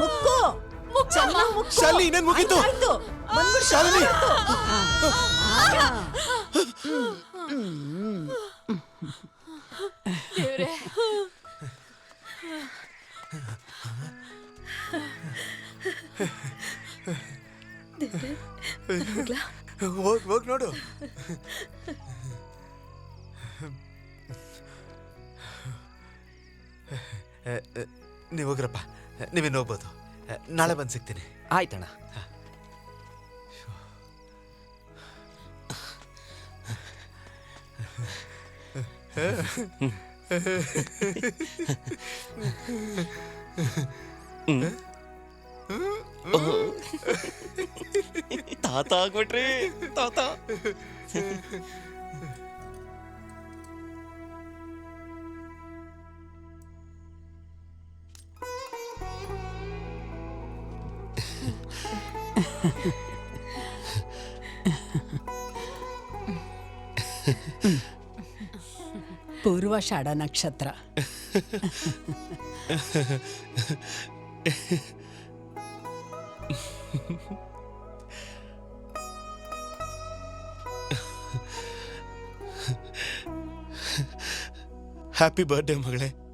ಮುಕ್ಕು. ಚೆನ್ನಾಗ್ ಮುಕ್ಕು. ಶಾಲಿನಿ, ಇನ್ನೇನ್ ಮುಗೀತು? ಆಯ್ತು, ಬಂದ್ಬಿಡು. ಶಾಲಿನಿ. ದೇವ್ರೆ. ಹೋಗ್ ಹೋಗ್ ನೋಡು. ನೀವು ಹೋಗ್ರಪ್ಪ. ನೀವಿನ್ನು ಹೋಗ್ಬೋದು. ನಾಳೆ ಬಂದು ಸಿಗ್ತೀನಿ. ಆಯ್ತಣ್ಣ. ತಾತ ಆಗ್ಬಿಟ್ರಿ. ತಾತ. ಪೂರ್ವಾಷಾಢ ನಕ್ಷತ್ರ. ಹ್ಯಾಪಿ ಬರ್ಡೇ ಮಗಳೇ.